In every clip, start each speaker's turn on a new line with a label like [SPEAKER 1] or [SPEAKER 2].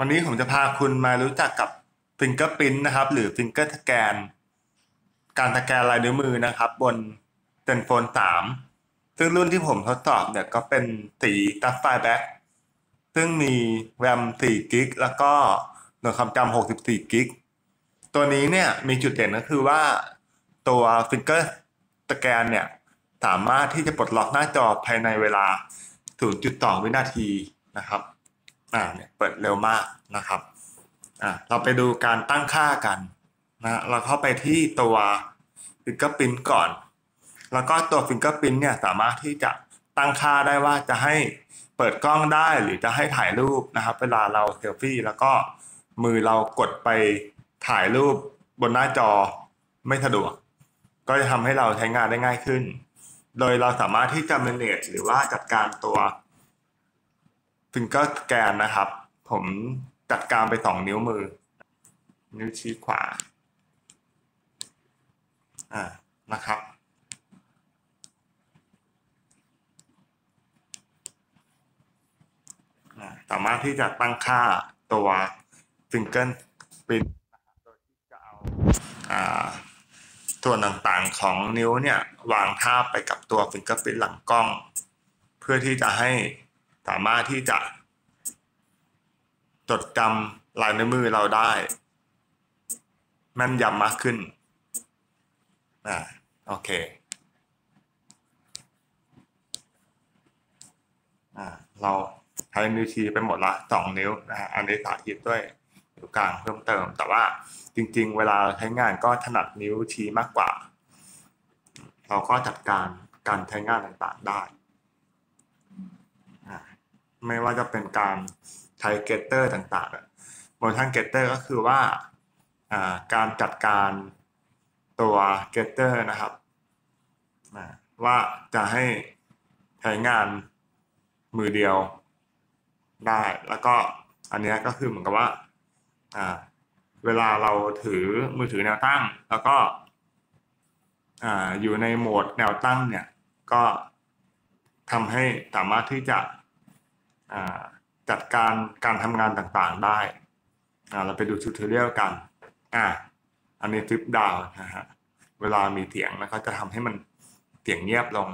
[SPEAKER 1] วันนี้ผมจะพาคุณมารู้จักกับ Fingerprint นะครับ หรือ Finger Scan กน การสแกนลายนิ้วมือนะครับ บนเซนโฟน3 ซึ่งรุ่นที่ผมทดสอบเนี่ยก็เป็นสีตัฟไฟแบ็กซึ่งมีแรม4กิกแล้วก็หน่วยความจำ64กิกตัวนี้เนี่ยมีจุดเด่นก็คือว่าตัว Finger Scan เนี่ยสามารถที่จะปลดล็อกหน้าจอภายในเวลา 0.2 วินาทีนะครับ อ่าเนี่ยเปิดเร็วมากนะครับอ่าเราไปดูการตั้งค่ากันนะเราเข้าไปที่ตัว Fingerprint ก่อน แล้วก็ตัว Fingerprint เนี่ยสามารถที่จะตั้งค่าได้ว่าจะให้เปิดกล้องได้หรือจะให้ถ่ายรูปนะครับ เวลาเราเซลฟี่แล้วก็มือเรากดไปถ่ายรูปบนหน้าจอไม่สะดวก ก็จะทำให้เราใช้งานได้ง่ายขึ้น โดยเราสามารถที่จะ manage หรือว่าจัดการตัว finger scan นะครับ ผมจัดการไปสองนิ้วมือ นิ้วชี้ขวาอ่านะครับ สามารถที่จะตั้งค่าตัว finger print นะครับโดยที่จะเอาอ่าส่วนต่างๆของนิ้วเนี่ย วางทาบไปกับตัว fingerprint หลังกล้อง เพื่อที่จะให้ สามารถที่จะจดจำลายนิ้วมือเราได้แม่นยำมากขึ้นอ่าโอเคอ่าเราใช้นิ้วชี้ไปหมดละสองนิ้วนะฮะอันนี้สาธิตด้วยนิ้วกลางเพิ่มเติม แต่ว่าจริง ๆ เวลาใช้งานก็ถนัดนิ้วชี้มากกว่า เราก็จัดการการใช้งานต่างๆได้ ไม่ว่าจะเป็นการใช้เกตเตอร์ต่างๆ motion getter ก็คือว่าการจัดการตัวเกตเตอร์นะครับว่าจะให้ใช้งานมือเดียวได้ แล้วก็อันนี้ก็คือเหมือนกับว่าเวลาเราถือมือถือแนวตั้ง แล้วก็อยู่ในโหมดแนวตั้งเนี่ยก็ทำให้สามารถที่จะ จัดการการทำงานต่างๆได้เราไปดูทูตอเรียลกันอ่าอันนี้ฟลิปดาวนะฮะเวลามีเสียงแล้วก็จะทำให้มันเสียงเงียบลง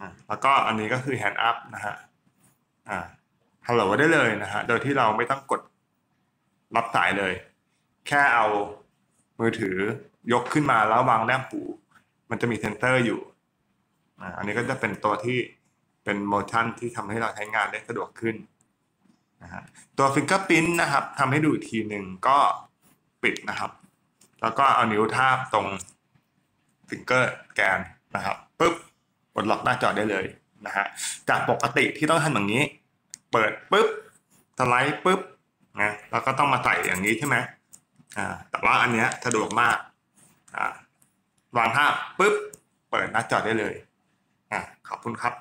[SPEAKER 1] อ่าแล้วก็อันนี้ก็คือ hand up นะฮะอ่าฮัลโหลได้เลยนะฮะโดยที่เราไม่ต้องกดรับสายเลย แค่เอามือถือยกขึ้นมาแล้ววางแนบหูมันจะมีเซนเซอร์อยู่ อันนี้ก็จะเป็นตัวที่ เป็นโมชั่นที่ทำให้เราใช้งานได้สะดวกขึ้นนะฮะตัวฟิงเกอร์พิ้นนะครับทำให้ดูอีกทีหนึ่งก็ปิดนะครับ แล้วก็เอานิ้วทาบตรงฟิงเกอร์แกนนะครับปุ๊บกดล็อกหน้าจอได้เลยนะฮะจากปกติที่ต้องทำอย่างนี้ เปิดปุ๊บสไลด์ปุ๊บนะแล้วก็ต้องมาใส่อย่างนี้ใช่ไหมอ่าแต่ว่าอันเนี้ยสะดวกมากอ่าวางภาพปุ๊บเปิดหน้าจอได้เลยอ่าขอบคุณครับ